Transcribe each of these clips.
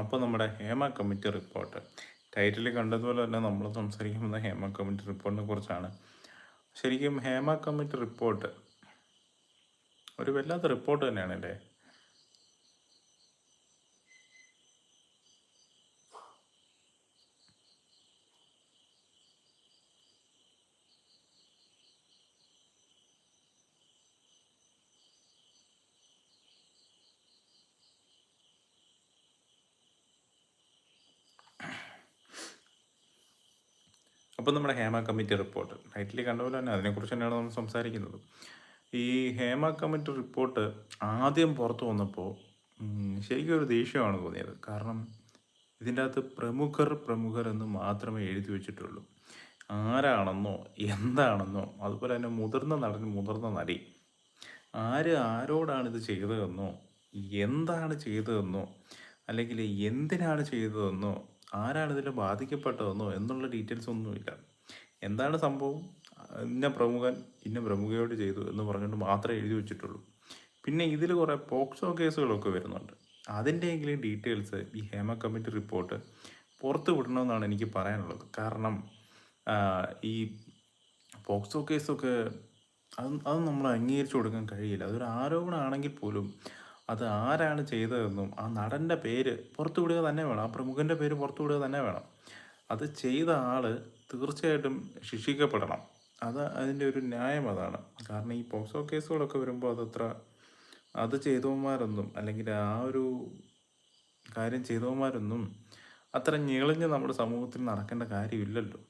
അപ്പോൾ നമ്മുടെ Hema committee report. Title കണ്ടതുപോലെ തന്നെ നമ്മൾ സംസാരിക്കുന്നത് ഹേമ കമ്മിറ്റി റിപ്പോർട്ടിനെ കുറിച്ചാണ്. ശരിക്കും ഹേമ കമ്മിറ്റി റിപ്പോർട്ട് ഒരു വല്ലാത്ത റിപ്പോർട്ട് തന്നെയാണ് അല്ലേ അപ്പോൾ നമ്മുടെ ഹേമ കമ്മിറ്റി റിപ്പോർട്ട്. ടൈറ്റിൽ കണ്ടപോലെ തന്നെ അതിനെക്കുറിച്ച് തന്നെയാണ് നമ്മൾ സംസാരിക്കുന്നത്. ഈ ഹേമ കമ്മിറ്റി റിപ്പോർട്ട് ആദ്യം പുറത്തു വന്നപ്പോൾ ശരിക്കും ഒരു ദേഷ്യമാണ് തോന്നിയത്. കാരണം ഇതിന്റെ അകത്ത് പ്രമുഖർ പ്രമുഖർ എന്ന് മാത്രമേ എഴുതി വെച്ചിട്ടുള്ളൂ. ആരാണെന്നോ എന്താണെന്നോ അതുപോലെ തന്നെ മുതിർന്ന നടൻ മുതിർന്ന നടി. ആര് ആരോടാണ് ഇത് ചെയ്തതെന്നോ എന്താണ് ചെയ്തതെന്നോ അല്ലെങ്കിൽ എന്തിനാണ് ചെയ്തതെന്നോ ആരാണ് ഇതിൽ ബാധിക്കപ്പെട്ടതെന്നോ എന്നുള്ള ഡീറ്റെയിൽസ് ഒന്നുമില്ല എന്താണ് സംഭവം? ഇന്ന പ്രമുഖൻ ഇന്ന പ്രമുഖയോട് ചെയ്തു എന്ന് പറഞ്ഞുകൊണ്ട് മാത്രമേ എഴുതി വെച്ചിട്ടുള്ളൂ. പിന്നെ ഇതിൽ കുറേ പോക്സോ കേസുകളൊക്കെ വരുന്നുണ്ട്. അതിന്റെയെങ്കിലും ഡീറ്റെയിൽസ് ഈ ഹേമ കമ്മിറ്റി റിപ്പോർട്ട് പുറത്ത് വിടണമെന്നാണ് എനിക്ക് പറയാനുള്ളത്. കാരണം ഈ പോക്സോ കേസൊക്കെ അത് അത് നമ്മൾ അംഗീകരിച്ചു കൊടുക്കാൻ കഴിയില്ല. അതൊരു ആരോപണമാണെങ്കിൽ പോലും അത് ആരാണ് ചെയ്തതെന്നും ആ നടന്റെ പേര് പുറത്തു വിടുക തന്നെ വേണം. ആ പ്രമുഖന്റെ പേര് പുറത്തു വിടുക തന്നെ വേണം. അത് ചെയ്ത ആൾ തീർച്ചയായിട്ടും ശിക്ഷിക്കപ്പെടണം. അത് അതിന്റെ ഒരു ന്യായം അതാണ്. കാരണം ഈ പോക്സോ കേസുകളൊക്കെ വരുമ്പോൾ അതത്ര അത് ചെയ്തവന്മാരൊന്നും അല്ലെങ്കിൽ ആ ഒരു കാര്യം ചെയ്തവന്മാരൊന്നും അത്ര ഞെളിഞ്ഞ് നമ്മുടെ സമൂഹത്തിൽ നടക്കേണ്ട കാര്യമില്ലല്ലോ.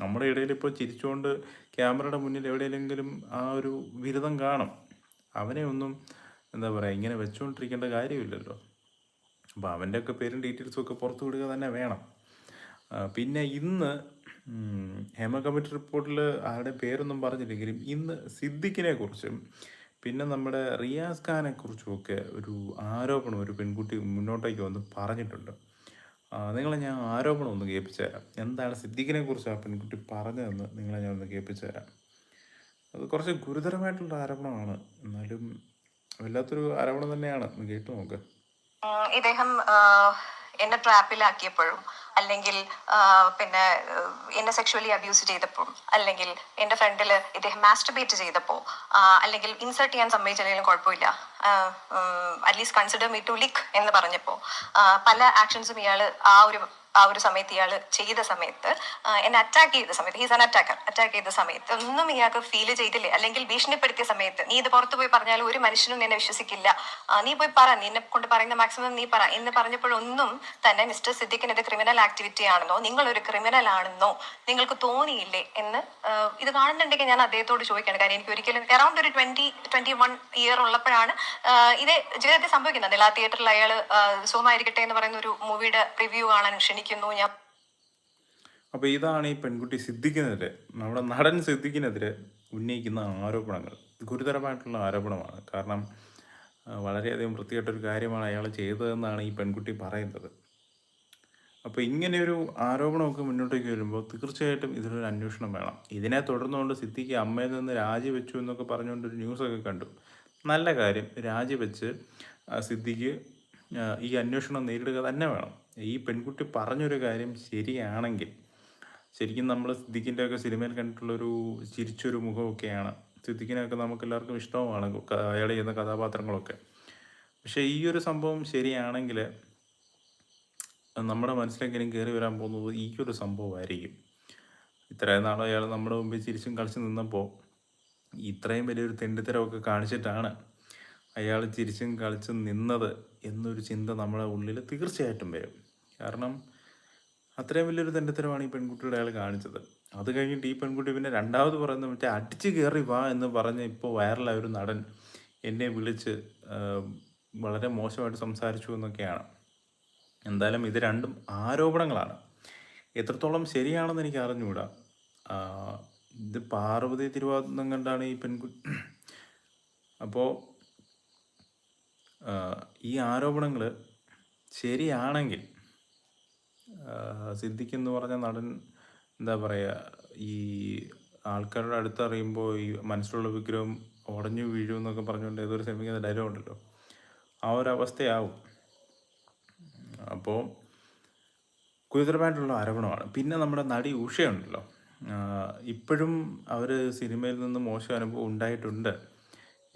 നമ്മുടെ ഇടയിൽ ഇപ്പോൾ ചിരിച്ചുകൊണ്ട് ക്യാമറയുടെ മുന്നിൽ എവിടെയെങ്കിലും ആ ഒരു ബിരുദം കാണും. അവനെ ഒന്നും എന്താ പറയുക ഇങ്ങനെ വെച്ചുകൊണ്ടിരിക്കേണ്ട കാര്യമില്ലല്ലോ. അപ്പോൾ അവന്റെയൊക്കെ പേരും ഡീറ്റെയിൽസും ഒക്കെ പുറത്തു വിടുക തന്നെ വേണം. പിന്നെ ഇന്ന് ഹേമ കമ്മിറ്റി റിപ്പോർട്ടിൽ ആരുടെ പേരൊന്നും പറഞ്ഞില്ലെങ്കിലും ഇന്ന് സിദ്ദിഖിനെ കുറിച്ചും പിന്നെ നമ്മുടെ റിയാസ് ഖാനെ കുറിച്ചുമൊക്കെ ഒരു ആരോപണം ഒരു പെൺകുട്ടി മുന്നോട്ടേക്ക് വന്ന് പറഞ്ഞിട്ടുണ്ട്. നിങ്ങളെ ഞാൻ ആരോപണം ഒന്ന് കേൾപ്പിച്ചു തരാം എന്താണ് സിദ്ദിഖിനെ കുറിച്ച് ആ പെൺകുട്ടി പറഞ്ഞതെന്ന് നിങ്ങളെ ഞാൻ ഒന്ന് കേൾപ്പിച്ചു തരാം അത് കുറച്ച് ഗുരുതരമായിട്ടുള്ള ആരോപണമാണ്. എന്നാലും വല്ലാത്തൊരു ആരോപണം തന്നെയാണ്. കേട്ടു നോക്ക്. ഇദ്ദേഹം എന്നെ ട്രാപ്പിലാക്കിയപ്പോഴും അല്ലെങ്കിൽ പിന്നെ എന്നെ സെക്ഷുവലി അബ്യൂസ് ചെയ്തപ്പോൾ അല്ലെങ്കിൽ എന്റെ ഫ്രണ്ടിൽ ഇദ്ദേഹം മാസ്റ്റർബേറ്റ് ചെയ്തപ്പോൾ അല്ലെങ്കിൽ ഇൻസൾട്ട് ചെയ്യാൻ സമ്മതിച്ചില്ലെങ്കിലും കുഴപ്പമില്ല. At least consider me to like എന്ന് പറഞ്ഞപ്പോൾ പല ആക്ഷൻസും ഇയാൾ ആ ഒരു ആ ഒരു സമയത്ത് ഇയാൾ ചെയ്ത സമയത്ത് എന്നെ അറ്റാക്ക് ചെയ്ത സമയത്ത് ഹീസ് അൻ അറ്റാക്കർ അറ്റാക്ക് ചെയ്ത സമയത്ത് ഒന്നും ഇയാൾക്ക് ഫീൽ ചെയ്തില്ലേ? അല്ലെങ്കിൽ ഭീഷണിപ്പെടുത്തിയ സമയത്ത് നീ ഇത് പുറത്ത് പോയി പറഞ്ഞാൽ ഒരു മനുഷ്യനും നിന്നെ വിശ്വസിക്കില്ല. നീ പോയി പറ നിന്നെ കൊണ്ട് പറയുന്ന മാക്സിമം നീ പറ എന്ന് പറഞ്ഞപ്പോഴൊന്നും തന്നെ മിസ്റ്റർ സിദ്ദിഖിന് ഇത് ക്രിമിനൽ ആക്ടിവിറ്റി ആണെന്നോ നിങ്ങൾ ഒരു ക്രിമിനൽ ആണെന്നോ നിങ്ങൾക്ക് തോന്നിയില്ലേ എന്ന് ഇത് കാണുന്നുണ്ടെങ്കിൽ ഞാൻ അദ്ദേഹത്തോട് ചോദിക്കുകയാണ്. കാര്യം എനിക്ക് ഒരിക്കലും അറൗണ്ട് ഒരു ട്വന്റി ട്വന്റി വൺ ഇയർ ഉള്ളപ്പോഴാണ് ഇത് ജീവിതത്തിൽ സംഭവിക്കുന്നത്. ആ തിയേറ്ററിൽ അയാൾ സുഖമായിരിക്കട്ടെ എന്ന് പറയുന്ന ഒരു മൂവിയുടെ റിവ്യൂ കാണാൻ ക്ഷണിക്കുന്നു. ഞാൻ അപ്പോൾ ഇതാണ് ഈ പെൺകുട്ടി സിദ്ദിഖിനെതിരെ നമ്മുടെ നടൻ സിദ്ദിഖിനെതിരെ ഉന്നയിക്കുന്ന ആരോപണങ്ങൾ. ഗുരുതരമായിട്ടുള്ള ആരോപണമാണ്. കാരണം വളരെയധികം വൃത്തികെട്ടൊരു കാര്യമാണ് അയാൾ ചെയ്തതെന്നാണ് ഈ പെൺകുട്ടി പറയുന്നത്. അപ്പോൾ ഇങ്ങനെയൊരു ആരോപണമൊക്കെ മുന്നോട്ടേക്ക് വരുമ്പോൾ തീർച്ചയായിട്ടും ഇതിലൊരു അന്വേഷണം വേണം. ഇതിനെ തുടർന്നുകൊണ്ട് സിദ്ദിഖ് അമ്മയിൽ നിന്ന് രാജിവെച്ചു എന്നൊക്കെ പറഞ്ഞുകൊണ്ടൊരു ന്യൂസൊക്കെ കണ്ടു. നല്ല കാര്യം രാജിവെച്ച് സിദ്ദിഖ് ഈ അന്വേഷണം നേരിടുക തന്നെ വേണം. ഈ പെൺകുട്ടി പറഞ്ഞൊരു കാര്യം ശരിയാണെങ്കിൽ ശരിക്കും നമ്മൾ സിദ്ദിഖിന്റെ ഒക്കെ സിനിമയിൽ കണ്ടിട്ടുള്ളൊരു ചിരിച്ചൊരു മുഖമൊക്കെയാണ്. സിദ്ദിഖിനൊക്കെ നമുക്ക് എല്ലാവർക്കും ഇഷ്ടവുമാണ് അയാൾ ചെയ്യുന്ന കഥാപാത്രങ്ങളൊക്കെ. പക്ഷേ ഈ ഒരു സംഭവം ശരിയാണെങ്കിൽ നമ്മുടെ മനസ്സിലെങ്കിലും കയറി വരാൻ പോകുന്നത് ഈ ഒരു സംഭവമായിരിക്കും. ഇത്രയും നാൾ അയാൾ നമ്മുടെ മുമ്പിൽ ചിരിച്ചും കളിച്ച് നിന്നപ്പോൾ ഇത്രയും വലിയൊരു തെണ്ടിത്തരമൊക്കെ കാണിച്ചിട്ടാണ് അയാൾ ചിരിച്ചും കളിച്ചും നിന്നത് എന്നൊരു ചിന്ത നമ്മുടെ ഉള്ളിൽ തീർച്ചയായിട്ടും വരും. കാരണം അത്രയും വലിയൊരു തെണ്ടിത്തരമാണ് ഈ പെൺകുട്ടിയുടെ അയാൾ കാണിച്ചത്. അത് കഴിഞ്ഞിട്ട് ഈ പെൺകുട്ടി പിന്നെ രണ്ടാമത് പറയുന്നത് മറ്റേ അടിച്ച് കയറി വാ എന്ന് പറഞ്ഞ് ഇപ്പോൾ വൈറലായ ഒരു നടൻ എന്നെ വിളിച്ച് വളരെ മോശമായിട്ട് സംസാരിച്ചു എന്നൊക്കെയാണ്. എന്തായാലും ഇത് രണ്ടും ആരോപണങ്ങളാണ്. എത്രത്തോളം ശരിയാണെന്ന് എനിക്ക് അറിഞ്ഞുകൂടാ. ഇത് പാർവതി തിരുവാതിരം കണ്ടാണ് ഈ പെൺകു അപ്പോൾ ഈ ആരോപണങ്ങൾ ശരിയാണെങ്കിൽ സിദ്ദിഖ് എന്ന് പറഞ്ഞ നടൻ എന്താ പറയുക ഈ ആൾക്കാരുടെ അടുത്തറിയുമ്പോൾ ഈ മനസ്സിലുള്ള വിഗ്രഹം ഉടഞ്ഞു വീഴും എന്നൊക്കെ പറഞ്ഞുകൊണ്ട് ഏതൊരു സിനിമയ്ക്ക് ഡയലോഗ് ഉണ്ടല്ലോ. ആ ഒരു അവസ്ഥയാവും. അപ്പോൾ ഗുരുതരമായിട്ടുള്ള ആരോപണമാണ്. പിന്നെ നമ്മുടെ നടി ഉഷയുണ്ടല്ലോ. ഇപ്പോഴും അവർ സിനിമയിൽ നിന്ന് മോശം അനുഭവം ഉണ്ടായിട്ടുണ്ട്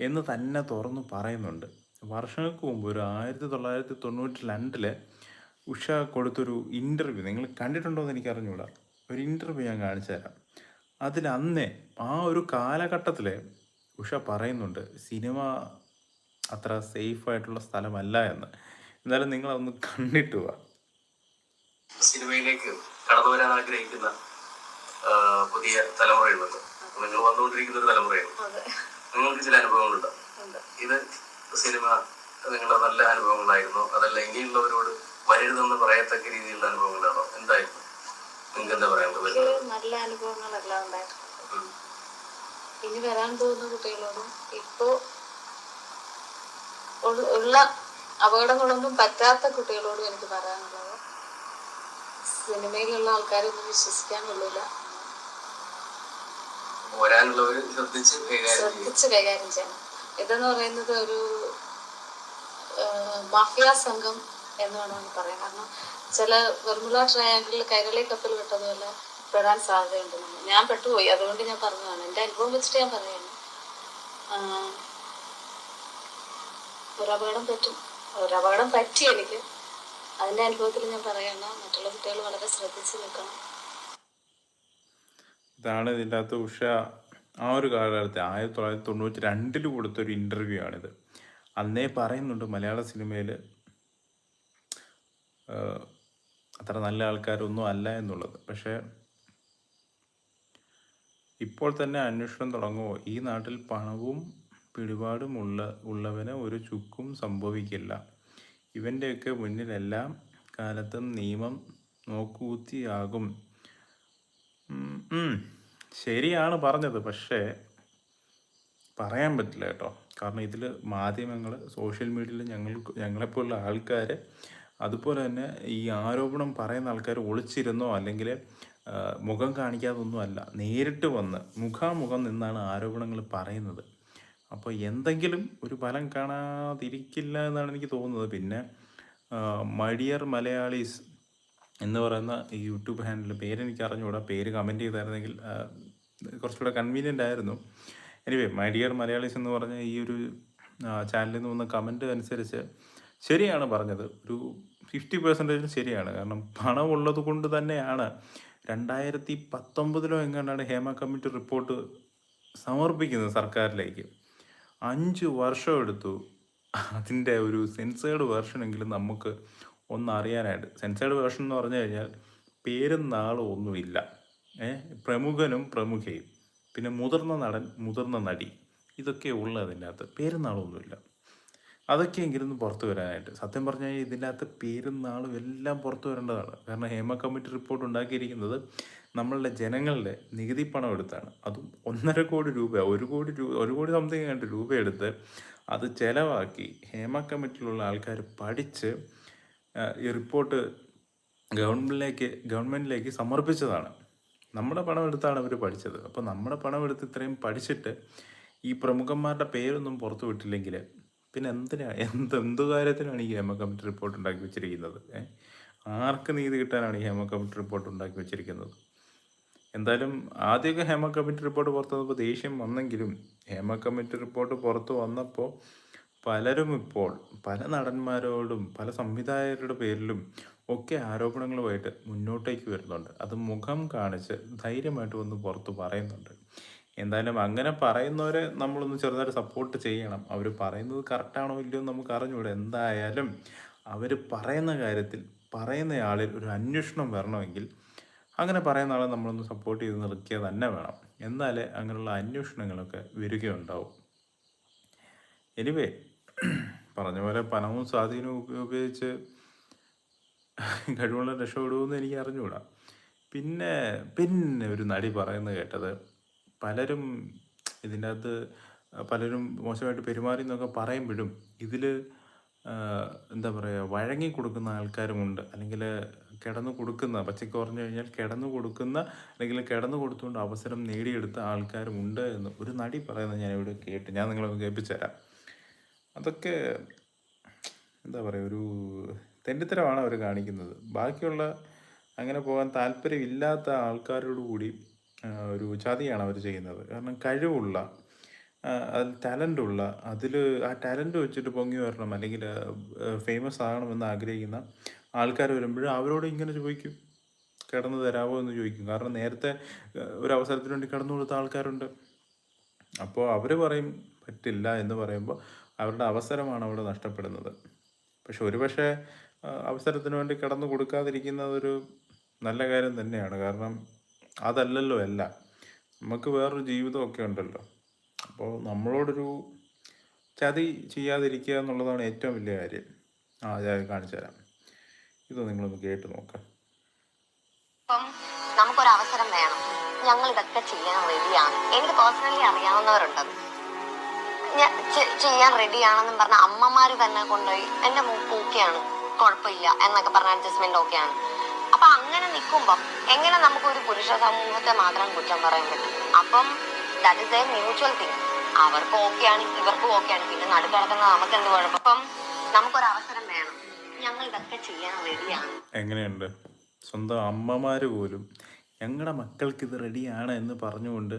എന്ന് തന്നെ തുറന്നു പറയുന്നുണ്ട്. വർഷങ്ങൾക്ക് മുമ്പ് ഒരു ആയിരത്തി തൊള്ളായിരത്തി തൊണ്ണൂറ്റി രണ്ടിൽ ഉഷ കൊടുത്തൊരു ഇന്റർവ്യൂ നിങ്ങൾ കണ്ടിട്ടുണ്ടോ എന്ന് എനിക്ക് അറിഞ്ഞുകൂടാ ഒരു ഇന്റർവ്യൂ ഞാൻ കാണിച്ചു തരാം. അതിൽ അന്നേ ആ ഒരു കാലഘട്ടത്തിൽ ഉഷ പറയുന്നുണ്ട് സിനിമ അത്ര സേഫായിട്ടുള്ള സ്ഥലമല്ല എന്ന്. എന്നാലും നിങ്ങളതൊന്ന് കണ്ടിട്ട് പോവാ സിനിമയിലേക്ക് കടന്നു വരാൻ ആഗ്രഹിക്കുന്ന പുതിയ തലമുറയുണ്ടല്ലോ. നിങ്ങൾ വന്നുകൊണ്ടിരിക്കുന്ന ഒരു തലമുറയാണ്. നിങ്ങൾക്ക് ചില അനുഭവങ്ങളുണ്ട്? ഇത് സിനിമ നിങ്ങളുടെ നല്ല അനുഭവങ്ങളായിരുന്നു. അതല്ല ഇനിയുള്ളവരോട് വരരുതെന്ന് പറയത്തക്ക രീതിയിലുള്ള അനുഭവങ്ങളാണോ? എന്തായിരുന്നു? നിങ്ങൾക്ക് എന്താ പറയാനുള്ളത് നല്ല അനുഭവങ്ങളെല്ലാം ഉണ്ടായിട്ടുണ്ട് ഉം. ഇനി വരാൻ പോകുന്ന കുട്ടികളോടും ഇപ്പോ ഉള്ള അപകടങ്ങളൊന്നും പറ്റാത്ത കുട്ടികളോട് എനിക്ക് പറയാനുള്ളത്. സിനിമയിലുള്ള ആൾക്കാരൊന്നും വിശ്വസിക്കാൻ കൊള്ളില്ല ശ്രദ്ധിച്ച് കൈകാര്യം ചെയ്യണം. ഇതെന്ന് പറയുന്നത് ഒരു മാഫിയ സംഘം എന്ന് വേണമെങ്കിൽ പറയാം. കാരണം ചില വെർമുല ട്രയാങ്കിളിൽ കൈരളി കപ്പൽ വിട്ടതുപോലെ പെടാൻ സാധ്യതയുണ്ട് ഞാൻ പെട്ടുപോയി. അതുകൊണ്ട് ഞാൻ പറഞ്ഞതാണ്. എന്റെ അനുഭവം വെച്ചിട്ട് ഞാൻ പറയുന്നു ആഹ് ഒരപകടം പറ്റും. ഒരപകടം പറ്റി എനിക്ക്. അതിന്റെ അനുഭവത്തിൽ ഞാൻ പറയണം മറ്റുള്ള കുട്ടികൾ വളരെ ശ്രദ്ധിച്ച് നിൽക്കണം. ഇതാണ് ഇതിന്റെ അകത്ത് ഉഷ ആ ഒരു കാലഘട്ടത്തിൽ ആയിരത്തി തൊള്ളായിരത്തി തൊണ്ണൂറ്റി രണ്ടിൽ കൊടുത്തൊരു ഇന്റർവ്യൂ ആണിത്. അന്നേ പറയുന്നുണ്ട് മലയാള സിനിമയിൽ അത്ര നല്ല ആൾക്കാരൊന്നും അല്ല എന്നുള്ളത്. പക്ഷേ ഇപ്പോൾ തന്നെ അന്വേഷണം തുടങ്ങുമോ ഈ നാട്ടിൽ പണവും പിടിപാടും ഉള്ള ഉള്ളവന് ഒരു ചുക്കും സംഭവിക്കില്ല. ഇവന്റെയൊക്കെ മുന്നിലെല്ലാം കാലത്തും നിയമം നോക്കൂത്തിയാകും. ശരിയാണ് പറഞ്ഞത് പക്ഷേ പറയാൻ പറ്റില്ല കേട്ടോ. കാരണം ഇതിൽ മാധ്യമങ്ങൾ സോഷ്യൽ മീഡിയയിൽ ഞങ്ങൾ ഞങ്ങളെപ്പോലുള്ള ആൾക്കാർ അതുപോലെ തന്നെ ഈ ആരോപണം പറയുന്ന ആൾക്കാർ ഒളിച്ചിരുന്നോ അല്ലെങ്കിൽ മുഖം കാണിക്കാതൊന്നും അല്ല നേരിട്ട് വന്ന് മുഖാമുഖം നിന്നാണ് ആരോപണങ്ങൾ പറയുന്നത്. അപ്പോൾ എന്തെങ്കിലും ഒരു ഫലം കാണാതിരിക്കില്ല എന്നാണ് എനിക്ക് തോന്നുന്നത്. പിന്നെ മഡിയർ മലയാളീസ് എന്ന് പറയുന്ന ഈ യൂട്യൂബ് ഹാൻഡിൽ പേരെനിക്ക് അറിഞ്ഞുകൂടാ. പേര് കമന്റ് ചെയ്തായിരുന്നെങ്കിൽ കുറച്ചുകൂടെ കൺവീനിയന്റ് ആയിരുന്നു. എനിവേ മൈഡിയർ മലയാളീസ് എന്ന് പറഞ്ഞ ഈ ഒരു ചാനലിൽ നിന്ന് വന്ന കമന്റ് അനുസരിച്ച് ശരിയാണ് പറഞ്ഞത്. ഒരു ഫിഫ്റ്റി പെർസെന്റേജ് ശരിയാണ്. കാരണം പണമുള്ളത് കൊണ്ട് തന്നെയാണ്. രണ്ടായിരത്തി പത്തൊമ്പതിലോ എങ്ങാണ്ടാണ് ഹേമ കമ്മിറ്റി റിപ്പോർട്ട് സമർപ്പിക്കുന്നത് സർക്കാരിലേക്ക്. അഞ്ച് വർഷം എടുത്തു. അതിന്റെ ഒരു സെൻസേർഡ് വേർഷനെങ്കിലും നമുക്ക് ഒന്ന് അറിയാനായിട്ട് സെൻസേർഡ് വേർഷൻ എന്ന് പറഞ്ഞു കഴിഞ്ഞാൽ പേരും നാളും ഒന്നുമില്ല. പ്രമുഖനും പ്രമുഖയും. പിന്നെ മുതിർന്ന നടൻ മുതിർന്ന നടി. ഇതൊക്കെ ഉള്ളു അതിന്റെ അകത്ത്. പേരും നാളൊന്നുമില്ല അതൊക്കെയെങ്കിലും പുറത്തു വരാനായിട്ട്. സത്യം പറഞ്ഞാൽ ഇതിന്റെ അകത്ത് പേരും നാളും എല്ലാം പുറത്തു വരേണ്ടതാണ്. കാരണം ഹേമ കമ്മിറ്റി റിപ്പോർട്ട് ഉണ്ടാക്കിയിരിക്കുന്നത് നമ്മളുടെ ജനങ്ങളുടെ നികുതി പണം എടുത്താണ്. അതും ഒന്നര കോടി രൂപ ഒരു കോടി രൂപ ഒരു കോടി സംതിങ് കണ്ട് രൂപ എടുത്ത് അത് ചിലവാക്കി ഹേമ കമ്മിറ്റിയിലുള്ള ആൾക്കാർ പഠിച്ച് ഈ റിപ്പോർട്ട് ഗവൺമെന്റിലേക്ക് ഗവൺമെന്റിലേക്ക് സമർപ്പിച്ചതാണ്. നമ്മുടെ പണം എടുത്താണ് അവർ പഠിച്ചത്. അപ്പോൾ നമ്മുടെ പണം എടുത്ത് ഇത്രയും പഠിച്ചിട്ട് ഈ പ്രമുഖന്മാരുടെ പേരൊന്നും പുറത്തു വിട്ടില്ലെങ്കിൽ പിന്നെ എന്തിനാ എന്ത് എന്ത് കാര്യത്തിനാണ് ഈ ഹേമ കമ്മിറ്റി റിപ്പോർട്ട് ഉണ്ടാക്കി വെച്ചിരിക്കുന്നത്? ആർക്ക് നീതി കിട്ടാനാണ് ഈ ഹേമ കമ്മിറ്റി റിപ്പോർട്ട് ഉണ്ടാക്കി വെച്ചിരിക്കുന്നത്? എന്തായാലും ആദ്യമൊക്കെ ഹേമ കമ്മിറ്റി റിപ്പോർട്ട് പുറത്തു വന്നപ്പോൾ ദേഷ്യം വന്നെങ്കിലും ഹേമ കമ്മിറ്റി റിപ്പോർട്ട് പുറത്തു വന്നപ്പോൾ പലരും ഇപ്പോൾ പല നടന്മാരോടും പല സംവിധായകരുടെ പേരിലും ഒക്കെ ആരോപണങ്ങളുമായിട്ട് മുന്നോട്ടേക്ക് വരുന്നുണ്ട്. അത് മുഖം കാണിച്ച് ധൈര്യമായിട്ട് വന്ന് പുറത്ത് പറയുന്നുണ്ട്. എന്തായാലും അങ്ങനെ പറയുന്നവരെ നമ്മളൊന്ന് ചെറുതായിട്ട് സപ്പോർട്ട് ചെയ്യണം. അവർ പറയുന്നത് കറക്റ്റാണോ ഇല്ലയോ നമുക്ക് അറിഞ്ഞൂടെ എന്തായാലും അവർ പറയുന്ന കാര്യത്തിൽ പറയുന്നയാളിൽ ഒരു അന്വേഷണം വരണമെങ്കിൽ അങ്ങനെ പറയുന്ന ആളെ നമ്മളൊന്ന് സപ്പോർട്ട് ചെയ്ത് നിർത്തിയാൽ തന്നെ വേണം. എന്നാലേ അങ്ങനെയുള്ള അന്വേഷണങ്ങളൊക്കെ വരികയുണ്ടാവും. എനിവേ പറഞ്ഞ പോലെ പണവും സ്വാധീനവും ഉപ- ഉപയോഗിച്ച് കഴിവുള്ള രക്ഷപ്പെടുമെന്ന് എനിക്ക് അറിഞ്ഞുകൂടാ. പിന്നെ പിന്നെ ഒരു നടി പറയുന്നത് കേട്ടത് പലരും ഇതിന്റെ അകത്ത് പലരും മോശമായിട്ട് പെരുമാറി എന്നൊക്കെ പറയുമ്പോഴും ഇതിൽ എന്താ പറയുക വഴങ്ങി കൊടുക്കുന്ന ആൾക്കാരുമുണ്ട്. അല്ലെങ്കിൽ കിടന്നു കൊടുക്കുന്ന പച്ചയ്ക്ക് പറഞ്ഞു കഴിഞ്ഞാൽ കിടന്നു കൊടുക്കുന്ന അല്ലെങ്കിൽ കിടന്നു കൊടുത്തുകൊണ്ട് അവസരം നേടിയെടുത്ത ആൾക്കാരുമുണ്ട് എന്ന് ഒരു നടി പറയുന്നത് ഞാൻ ഇവിടെ കേട്ട് ഞാൻ നിങ്ങളെ കേൾപ്പിച്ചു തരാം. അതൊക്കെ എന്താ പറയുക ഒരു തെണ്ടിത്തരമാണ് അവർ കാണിക്കുന്നത്. ബാക്കിയുള്ള അങ്ങനെ പോകാൻ താല്പര്യമില്ലാത്ത ആൾക്കാരോട് കൂടി ഒരു ചതിയാണ് അവർ ചെയ്യുന്നത്. കാരണം കഴിവുള്ള അതിൽ അതിൽ ടാലന്റുള്ള അതിൽ ആ ടാലന്റ് വെച്ചിട്ട് പൊങ്ങി വരണം അല്ലെങ്കിൽ ഫേമസ് ആകണമെന്ന് ആഗ്രഹിക്കുന്ന ആൾക്കാർ വരുമ്പോൾ അവരോട് ഇങ്ങനെ ചോദിക്കും. കിടന്ന് തരാമോ എന്ന് ചോദിക്കും. കാരണം നേരത്തെ ഒരു അവസരത്തിന് വേണ്ടി കിടന്നു കൊടുത്ത ആൾക്കാരുണ്ട്. അപ്പോൾ അവർ പറയും പറ്റില്ല എന്ന് പറയുമ്പോൾ അവരുടെ അവസരമാണ് അവിടെ നഷ്ടപ്പെടുന്നത്. പക്ഷെ ഒരുപക്ഷെ അവസരത്തിന് വേണ്ടി കിടന്നു കൊടുക്കാതിരിക്കുന്നതൊരു നല്ല കാര്യം തന്നെയാണ്. കാരണം അതല്ലല്ലോ അല്ല നമുക്ക് വേറൊരു ജീവിതമൊക്കെ ഉണ്ടല്ലോ. അപ്പോൾ നമ്മളോടൊരു ചതി ചെയ്യാതിരിക്കുക എന്നുള്ളതാണ് ഏറ്റവും വലിയ കാര്യം. ആ കാണിച്ചു തരാം. ഇത് നിങ്ങളൊന്ന് കേട്ട് നോക്കാം. നമുക്കൊരു അവസരം വേണം. ഞങ്ങൾ ഇതൊക്കെ ചെയ്യാൻ റെഡിയാണ് എനിക്ക് പേഴ്സണലി അറിയാവുന്നവരുണ്ട്. ചെയ്യാൻ റെഡിയാണെന്നും പറഞ്ഞ അമ്മമാര് തന്നെ കൊണ്ടുപോയി എന്റെ മൂക്ക് ഓക്കെയാണ്. കുഴപ്പമില്ല എന്നൊക്കെ പറഞ്ഞ അഡ്ജസ്റ്റ്മെന്റ് ഓക്കെയാണ്. അപ്പൊ അങ്ങനെ നിൽക്കുമ്പോൾ എങ്ങനെ നമുക്ക് ഒരു പുരുഷ സമൂഹത്തെ മാത്രം കുറ്റം പറയാൻ പറ്റും? അപ്പം that is a mutual thing അവർക്ക് ഓക്കെയാണ് ഇവർക്കും ഓക്കെയാണ്. പിന്നെ നടുക്കിടക്കുന്ന നമുക്ക് എന്ത് കുഴപ്പം? നമുക്കൊരു അവസരം വേണം. ഞങ്ങൾ ഇതൊക്കെ ചെയ്യാൻ റെഡിയാണ്. എങ്ങനെയുണ്ട്? സ്വന്തം അമ്മമാര് പോലും ഞങ്ങളുടെ മക്കൾക്ക് ഇത് റെഡിയാണ് എന്ന് പറഞ്ഞുകൊണ്ട്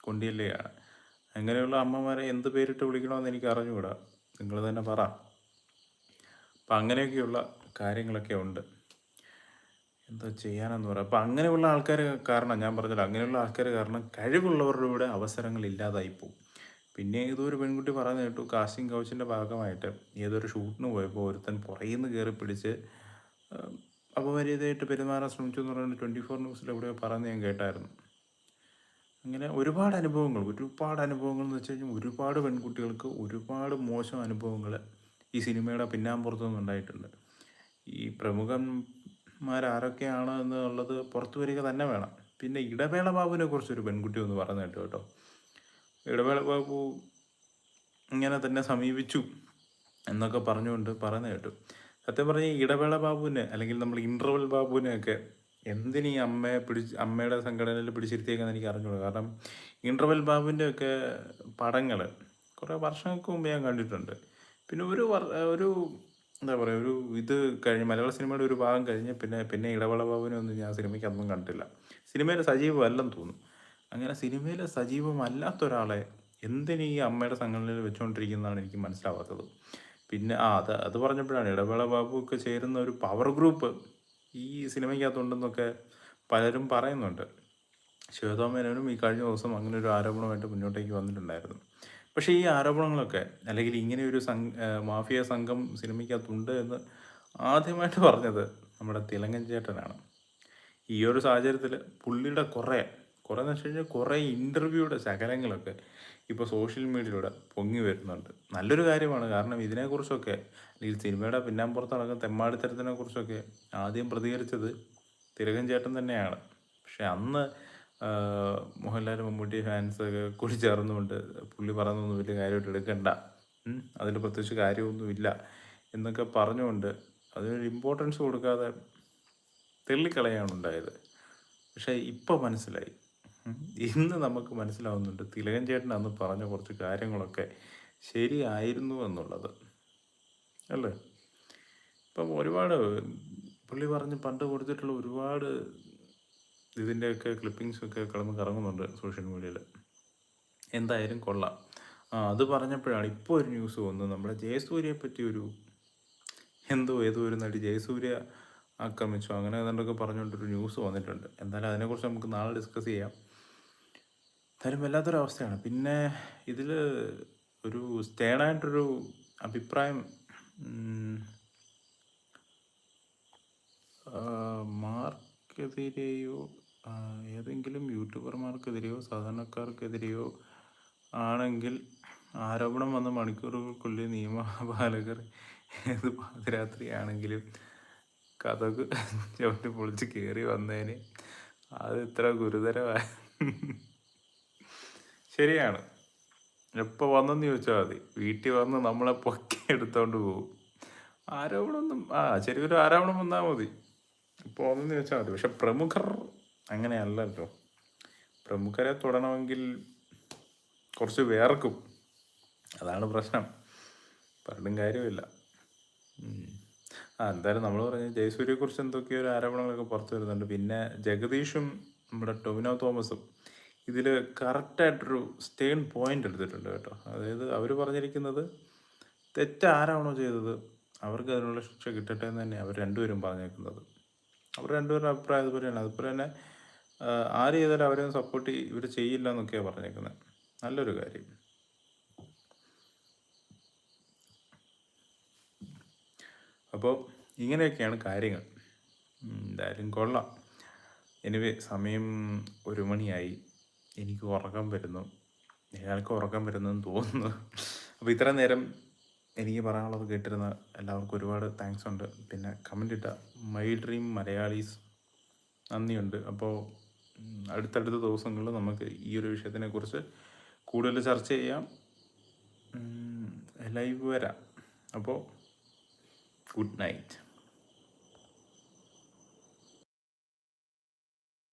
കൊണ്ടില്ലയാണ് അങ്ങനെയുള്ള അമ്മമാരെ എന്ത് പേരിട്ട് വിളിക്കണമെന്ന് എനിക്ക് അറിഞ്ഞുകൂടാ. നിങ്ങൾ തന്നെ പറ. അപ്പം അങ്ങനെയൊക്കെയുള്ള കാര്യങ്ങളൊക്കെ ഉണ്ട്. എന്തോ ചെയ്യാനെന്ന് പറയാം അപ്പം അങ്ങനെയുള്ള ആൾക്കാർ കാരണം ഞാൻ പറഞ്ഞല്ലോ അങ്ങനെയുള്ള ആൾക്കാർ കാരണം കഴിവുള്ളവരുടെ കൂടെ അവസരങ്ങൾ ഇല്ലാതായി പോകും പിന്നെ ഏതോ ഒരു പെൺകുട്ടി പറയുന്ന കേട്ടു കാസ്റ്റിംഗ് കൗച്ചിന്റെ ഭാഗമായിട്ട് ഏതൊരു ഷൂട്ടിന് പോയപ്പോൾ ഒരുത്തൻ പുറയിന്ന് കയറി പിടിച്ച് അപമര്യാദയായിട്ട് പെരുമാറാൻ ശ്രമിച്ചു എന്ന് പറയുന്നത് ട്വന്റി ഫോർ ന്യൂസിൽ എവിടെയോ പറയുന്നത് ഞാൻ കേട്ടായിരുന്നു. അങ്ങനെ ഒരുപാട് അനുഭവങ്ങൾ ഒരുപാട് അനുഭവങ്ങൾ എന്ന് വെച്ച് കഴിഞ്ഞാൽ ഒരുപാട് പെൺകുട്ടികൾക്ക് ഒരുപാട് മോശം അനുഭവങ്ങൾ ഈ സിനിമയുടെ പിന്നാമ്പുറത്തു നിന്നുണ്ടായിട്ടുണ്ട്. ഈ പ്രമുഖന്മാരാരൊക്കെയാണ് എന്നുള്ളത് പുറത്തു വരിക തന്നെ വേണം. പിന്നെ ഇടവേള ബാബുവിനെ കുറിച്ചൊരു പെൺകുട്ടി ഒന്ന് പറഞ്ഞു കേട്ടോ കേട്ടോ. ഇടവേള ബാബു ഇങ്ങനെ തന്നെ സമീപിച്ചു എന്നൊക്കെ പറഞ്ഞുകൊണ്ട് പറയുന്ന കേട്ടു. സത്യം പറഞ്ഞ ഇടവേള ബാബുവിനെ അല്ലെങ്കിൽ നമ്മൾ ഇന്റർവൽ ബാബുവിനെ ഒക്കെ എന്തിനീ അമ്മയെ പിടിച്ച് അമ്മയുടെ സംഘടനയിൽ പിടിച്ചിരുത്തിയേക്കെന്ന് എനിക്ക് അറിഞ്ഞൂടാ. കാരണം ഇന്റർവൽ ബാബുവിന്റെ ഒക്കെ പടങ്ങൾ കുറേ വർഷങ്ങൾക്ക് മുമ്പ് ഞാൻ കണ്ടിട്ടുണ്ട്. പിന്നെ ഒരു ഒരു എന്താ പറയുക ഒരു ഇത് കഴിഞ്ഞ് മലയാള സിനിമയുടെ ഒരു ഭാഗം കഴിഞ്ഞ് പിന്നെ പിന്നെ ഇടവേള ബാബുവിനെ ഒന്നും ഞാൻ സിനിമയ്ക്ക് അന്നും കണ്ടിട്ടില്ല. സിനിമയിൽ സജീവമല്ലെന്ന് തോന്നുന്നു. അങ്ങനെ സിനിമയിൽ സജീവമല്ലാത്ത ഒരാളെ എന്തിനീ ഈ അമ്മയുടെ സംഘടനയിൽ വെച്ചുകൊണ്ടിരിക്കുന്നതാണ് എനിക്ക് മനസ്സിലാവാത്തത്. പിന്നെ ആ അത് അത് പറഞ്ഞപ്പോഴാണ് ഇടവേള ബാബു ഒക്കെ ചേരുന്ന ഒരു പവർ ഗ്രൂപ്പ് ഈ സിനിമയ്ക്കകത്തുണ്ടെന്നൊക്കെ പലരും പറയുന്നുണ്ട്. ശിവതോമേനോനും ഈ കഴിഞ്ഞ ദിവസം അങ്ങനെ ഒരു ആരോപണമായിട്ട് മുന്നോട്ടേക്ക് വന്നിട്ടുണ്ടായിരുന്നു. പക്ഷേ ഈ ആരോപണങ്ങളൊക്കെ അല്ലെങ്കിൽ ഇങ്ങനെ ഒരു മാഫിയ സംഘം സിനിമയ്ക്കകത്തുണ്ട് എന്ന് ആദ്യമായിട്ട് പറഞ്ഞത് നമ്മുടെ തിലങ്കൻ ചേട്ടനാണ്. ഈ ഒരു സാഹചര്യത്തിൽ പുള്ളിയുടെ കുറേ കുറേ എന്ന് വെച്ച് കഴിഞ്ഞാൽ കുറേ ഇന്റർവ്യൂയുടെ ശകലങ്ങളൊക്കെ ഇപ്പോൾ സോഷ്യൽ മീഡിയയിലൂടെ പൊങ്ങി വരുന്നുണ്ട്. നല്ലൊരു കാര്യമാണ്. കാരണം ഇതിനെക്കുറിച്ചൊക്കെ അല്ലെങ്കിൽ സിനിമയുടെ പിന്നാമ്പുറത്ത് നടക്കുന്ന തെമ്മാടിത്തരത്തിനെ കുറിച്ചൊക്കെ ആദ്യം പ്രതികരിച്ചത് തിലകൻ ചേട്ടൻ തന്നെയാണ്. പക്ഷെ അന്ന് മോഹൻലാൽ മമ്മൂട്ടി ഫാൻസ് ഒക്കെ കൂടി ചേർന്നുകൊണ്ട് പുള്ളി പറയുന്നൊന്നും വലിയ കാര്യമായിട്ട് എടുക്കണ്ട. അതിൽ പ്രത്യേകിച്ച് കാര്യമൊന്നുമില്ല എന്നൊക്കെ പറഞ്ഞുകൊണ്ട് അതിനൊരു ഇമ്പോർട്ടൻസ് കൊടുക്കാതെ തെള്ളിക്കളയാണ് ഉണ്ടായത്. പക്ഷേ ഇപ്പോൾ മനസ്സിലായി. ഇന്ന് നമുക്ക് മനസ്സിലാവുന്നുണ്ട് തിലകൻ ചേട്ടൻ അന്ന് പറഞ്ഞ കുറച്ച് കാര്യങ്ങളൊക്കെ ശരിയായിരുന്നു എന്നുള്ളത്. അല്ലേ? ഇപ്പം ഒരുപാട് പുള്ളി പറഞ്ഞ് പണ്ട് കൊടുത്തിട്ടുള്ള ഒരുപാട് ഇതിന്റെയൊക്കെ ക്ലിപ്പിങ്സൊക്കെ കിടന്ന് കറങ്ങുന്നുണ്ട് സോഷ്യൽ മീഡിയയിൽ. എന്തായാലും കൊള്ളാം. ആ അത് പറഞ്ഞപ്പോഴാണ് ഇപ്പോൾ ഒരു ന്യൂസ് വന്നു നമ്മുടെ ജയസൂര്യയെ പറ്റി ഒരു എന്തോ ഏതോ ഒരു നടി ജയസൂര്യ ആക്രമിച്ചു. അങ്ങനെ എന്തൊക്കെ പറഞ്ഞുകൊണ്ടൊരു ന്യൂസ് വന്നിട്ടുണ്ട്. എന്തായാലും അതിനെക്കുറിച്ച് നമുക്ക് നാളെ ഡിസ്കസ് ചെയ്യാം. എന്തായാലും വല്ലാത്തൊരു അവസ്ഥയാണ്. പിന്നെ ഇതിൽ ഒരു സ്റ്റേണായിട്ടൊരു അഭിപ്രായം മാർക്കെതിരെയോ ഏതെങ്കിലും യൂട്യൂബർമാർക്കെതിരെയോ സാധാരണക്കാർക്കെതിരെയോ ആണെങ്കിൽ ആരോപണം വന്ന മണിക്കൂറുകൾക്കുള്ളിൽ നിയമപാലകർ ഏത് പാതിരാത്രിയാണെങ്കിലും കഥക് ചവിട്ടി പൊളിച്ച് കയറി വന്നതിന് അത് ഇത്ര ഗുരുതരമായ ശരിയാണ്. എപ്പോൾ വന്നെന്ന് ചോദിച്ചാൽ മതി. വീട്ടിൽ വന്ന് നമ്മളെ പൊക്കി എടുത്തോണ്ട് പോകും. ആരോപണമൊന്നും ആ ചെറിയൊരു ആരോപണം വന്നാൽ മതി. ഇപ്പോൾ വന്നെന്ന് ചോദിച്ചാൽ മതി. പക്ഷെ പ്രമുഖർ അങ്ങനെയല്ലല്ലോ. പ്രമുഖരെ തൊടണമെങ്കിൽ കുറച്ച് വേർക്കും അതാണ് പ്രശ്നം. പറഞ്ഞും കാര്യമില്ല. ആ എന്തായാലും നമ്മൾ പറഞ്ഞ ജയസൂര്യയെക്കുറിച്ച് എന്തൊക്കെയോ ഒരു ആരോപണങ്ങളൊക്കെ പുറത്തു വരുന്നുണ്ട്. പിന്നെ ജഗദീഷും നമ്മുടെ ടൊവിനോ തോമസും ഇതിൽ കറക്റ്റായിട്ടൊരു സ്റ്റേൺ പോയിന്റ് എടുത്തിട്ടുണ്ട് കേട്ടോ. അതായത് അവർ പറഞ്ഞിരിക്കുന്നത് തെറ്റാരാണോ ചെയ്തത്? അവർക്ക് അതിനുള്ള ശിക്ഷ കിട്ടട്ടെ എന്ന് തന്നെ അവർ രണ്ടുപേരും പറഞ്ഞേക്കുന്നത്. അവർ രണ്ടുപേരുടെ അഭിപ്രായം അതുപോലെ തന്നെ ആ, ആര് ചെയ്താലും അവരെ സപ്പോർട്ട് ഇവർ ചെയ്യില്ല എന്നൊക്കെയാണ് പറഞ്ഞേക്കുന്നത് നല്ലൊരു കാര്യം. അപ്പോൾ ഇങ്ങനെയൊക്കെയാണ് കാര്യങ്ങൾ. എന്തായാലും കൊള്ളാം. എനിവേ സമയം ഒരു മണിയായി. എനിക്ക് ഉറക്കം വരുന്നു. ഇയാൾക്ക് ഉറക്കം വരുന്നെന്ന് തോന്നുന്നു. അപ്പോൾ ഇത്ര നേരം എനിക്ക് പറയാനുള്ളത് കേട്ടിരുന്ന എല്ലാവർക്കും ഒരുപാട് താങ്ക്സ് ഉണ്ട്. പിന്നെ കമന്റ് ഇട്ട മൈ ഡ്രീം മലയാളീസ്. നന്ദിയുണ്ട്. അപ്പോൾ അടുത്തടുത്ത ദിവസങ്ങളിൽ നമുക്ക് ഈ ഒരു വിഷയത്തിനെ കുറിച്ച് കൂടുതൽ ചർച്ച ചെയ്യാം. ലൈവ് വരാം. അപ്പോൾ ഗുഡ് നൈറ്റ്